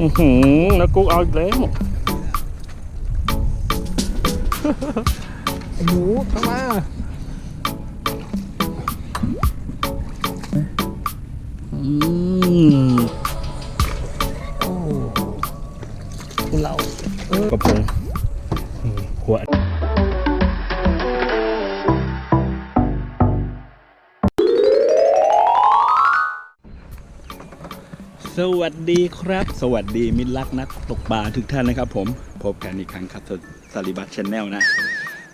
อือหือแล้วกุ๊กเอาอีกแล้ว ไอ้หนูเข้ามา อืม สวัสดีครับ สวัสดีมิตรรักนักตกปลาทุกท่านนะครับ ผมพบกันอีกครั้งครับสลิบัตชแนลนะ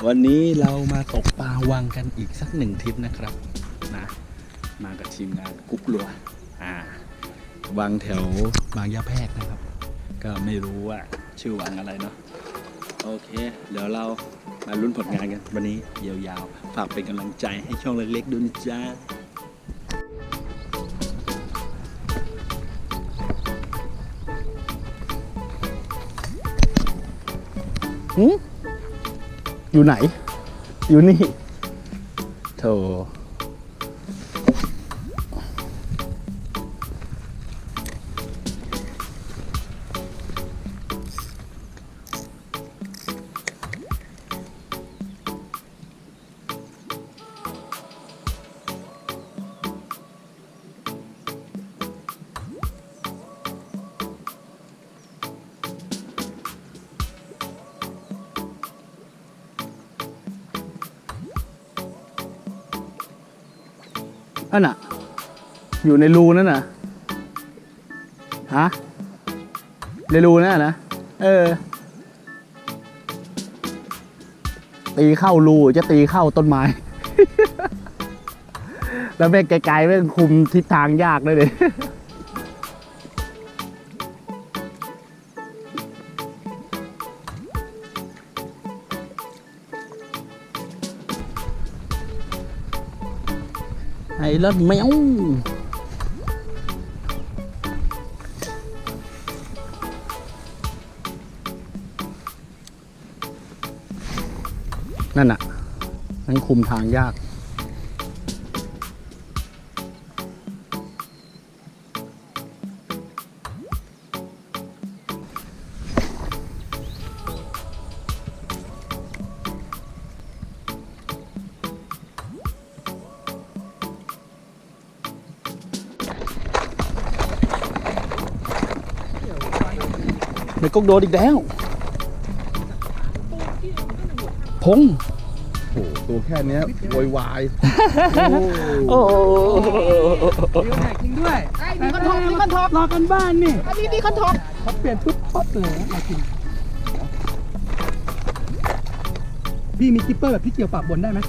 วันนี้เรามาตกปลาวังกันอีกสักหนึ่งทริปนะครับนะมากับทีมงานกุ๊กลัวอ่าวังแถวบางยะแพรกนะครับ ก็ไม่รู้ว่าชื่อวังอะไรเนาะโอเค เดี๋ยวเรามาลุ้นผลงานกัน วันนี้ยาวๆฝากเป็นกำลังใจให้ช่องเล็กๆด้วยนะจ้า อยู่ไหน อยู่นี่โธ่ นั่นน่ะ อยู่ในรูนั่นน่ะ ฮะ ในรูนั่นนะ เออ ตีเข้ารูจะตีเข้าต้นไม้ แล้วแม่ไกลๆแม่คุมทิศทางยากเลยเลย ไอ้วแมวนั่นน่ะนั่นคุมทางยาก ในก๊กโดนอีกแล้วพงโหตัวแค่เนี้ยโวยวายโอ้โหจริงด้วยไอ้มีคอนทบมีคอนทบรอกันบ้านนี่อันนี้มีคอนทบเขาเปลี่ยนชุดพดเลยมากินพี่มีกิปเปอร์แบบพี่เกี่ยวปากบนได้ไหม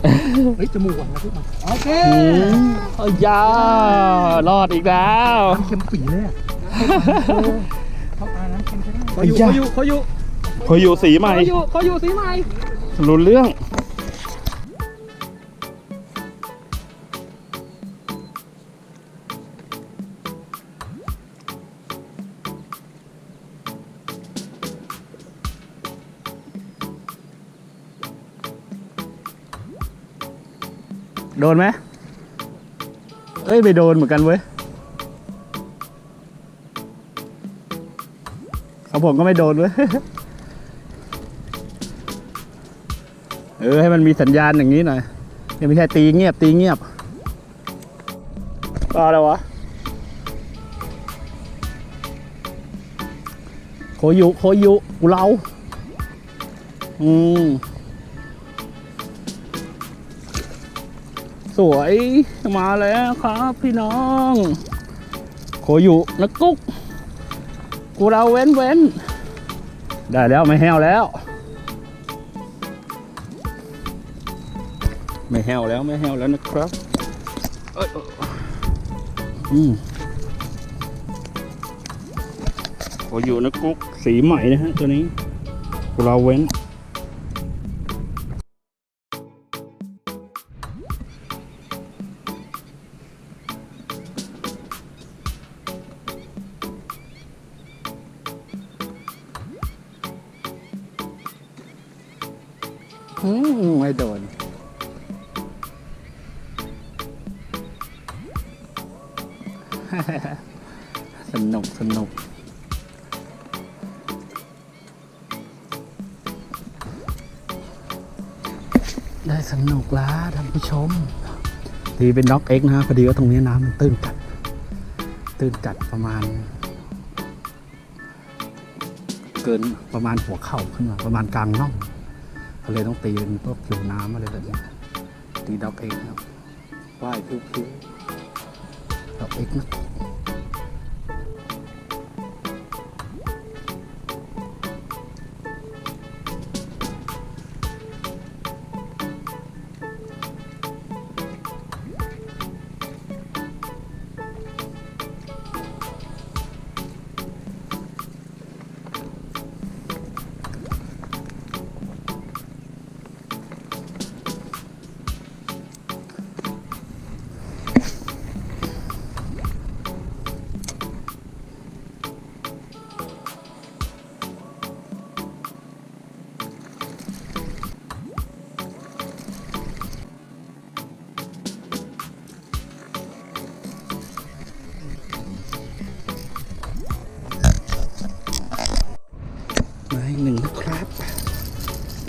เฮ้ยจมูกหวานนะพี่มาโอเคอืมเอายารอดอีกแล้วน้ำเค็มปีเลย เขาอยู่เขาอยู่เขาอยู่เขาอยู่สีใหม่เขาอยู่เขาอยู่สีใหม่รู้เรื่อง โดนไหมเอ้ยไม่โดนเหมือนกันเว้ย ของผมก็ไม่โดนเว้ยเออให้มันมีสัญญาณอย่างนี้หน่อยเนี่ยไม่ใช่ตีเงียบตีเงียบอะไรวะโคยุโคยุกูเราอืมสวยมาแล้วครับพี่น้อง โคยุนักกุ๊ก กูเราเว้นเว้น ได้แล้วไม่แห้วแล้ว ไม่แห้วแล้วไม่แห้วแล้วนะครับเอ้ยเอ้ยอืมโออยู่นะกุ๊กสีใหม่นะฮะตัวนี้กูเราเว้น สนุกสนุกได้สนุกแล้วท่านผู้ชม ทีเป็นด็อกเอ็กนะพอดีว่าตรงนี้น้ำมันตื้นจัด ตื้นจัดประมาณ เกินประมาณหัวเข่าขึ้นมาประมาณกลางน่องเขเลยต้องตีเป็นพวกผิวน้ำอะไรแบบนี้ตีด็อกเอ็กครับว่ายผิวผิวด็อกเอ็กนะ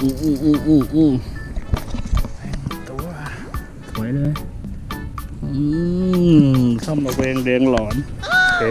อืมอืมอืมอืมอืมแม่งตัวสวยเลย อืมซ่อมระเวงเรียงหลอนโอเค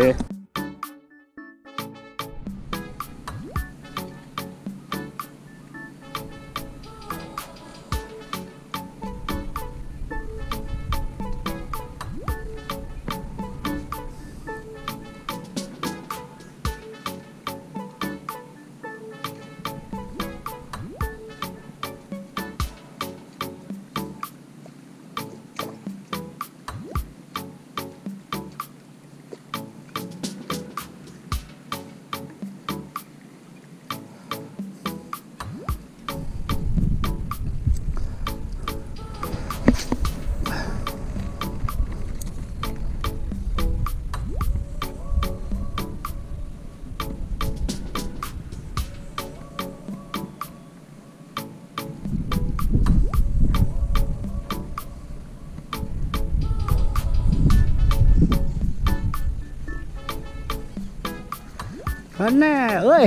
พันแน่เอ้ย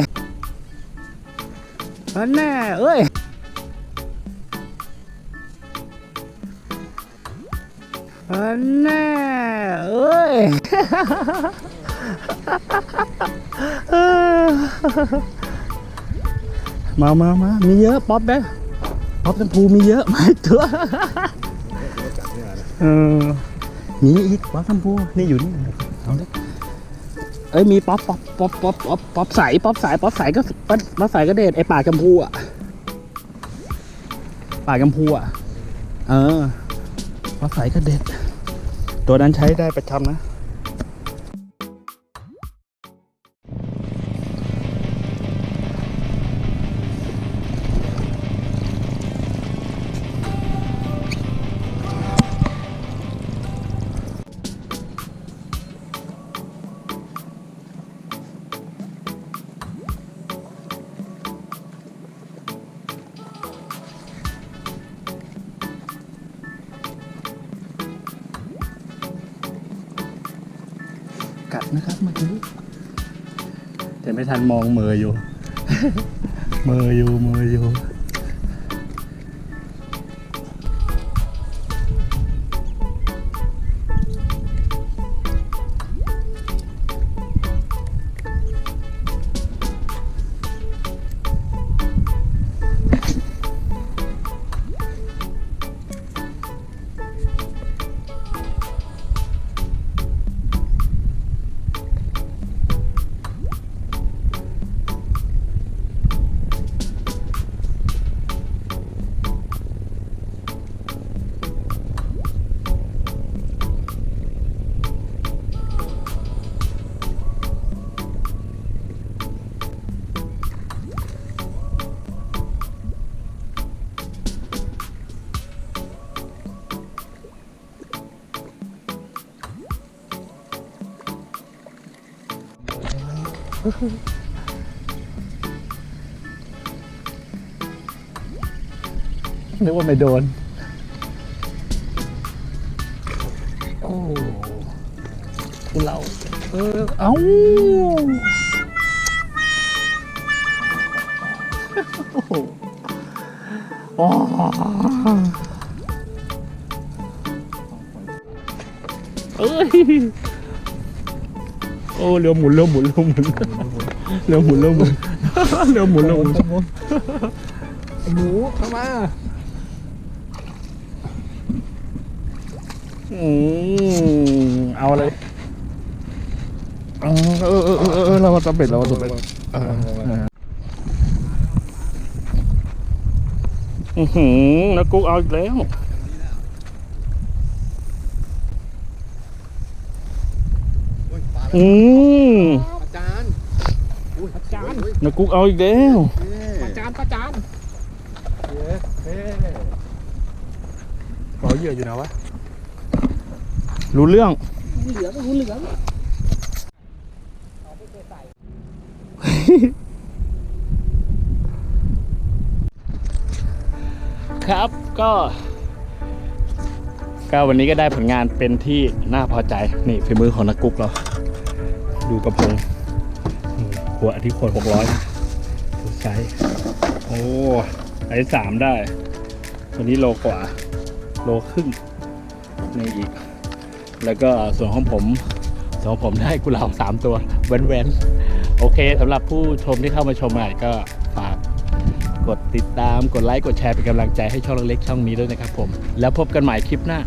พันแน่เอ้ยพันแน่เอ้ยมามามามีเยอะป๊อปเด้ป๊อปชมพูมีเยอะมาอีกตัวเออมีอีกป๊อปชมพูนี่อยู่นี่เอาเดิ เอ้ยมีป๊อปป๊อปป๊อปป๊อปป๊อปป๊อปใสป๊อปใสป๊อปใสก็ป๊อปป๊อปใสก็เด็ดไอป่าชมพูอะป่าชมพูอะเออป๊อปใสก็เด็ด ตัวนั้นใช้ได้ประจำนะ นะครับเมื่อกี้แต่ไม่ทันมองเมืออยู่ เมืออยู่เมืออยู่ นึกว่าไม่โดน โอ้เราเออ เอ้าโอ้โหอ๋อเอ้ย อ้เรือหมุนเรือหมุนเรือหมุนเรือหมุนเรือหมุนเรือหมุนเรือหมุนหมูเข้ามาอืมเอาเลยเออเออเออเออเรามาตบเป็ดเรามาตบเป็ดอือหือนักกุ๊กเอาอีกแล้ว อืมอาจารย์อุ้ยอาจารย์นักกุ๊กเอาอีกแล้วประจานประจานเฮ้ขอเหยื่ออยู่นะวะ รู้เรื่องเหลืองรู้เหลืองครับก็ก็วันนี้ก็ได้ผลงานเป็นที่น่าพอใจ นี่ฝีมือของนักกุ๊กเรา ดูกระพงหัวอาทิตย์คนหกร้อยดูไซส์โอ้ไซส์สามได้ตัวนี้โลกว่า โลครึ่งนี่อีก แล้วก็ส่วนของผมส่วนของผมได้กุหลาบสามตัวแวนๆโอเคสำหรับผู้ชมที่เข้ามาชมใหม่ก็ฝากกดติดตามกดไลค์กดแชร์เป็นกำลังใจให้ช่องเล็กๆช่องนี้ด้วยนะครับผม แล้วพบกันใหม่คลิปหน้า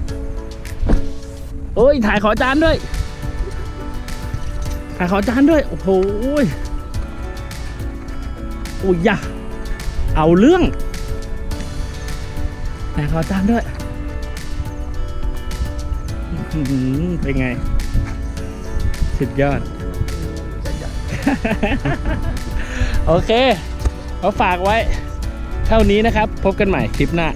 โอ้ย ถ่ายขอจานด้วย ถ่ายขอจานด้วย โอ้โหโอ้ยยะเอาเรื่องถ่ายขอจานด้วยเป็นไง สุดยอด โอเค เอาฝากไว้ เท่านี้นะครับ พบกันใหม่คลิปหน้า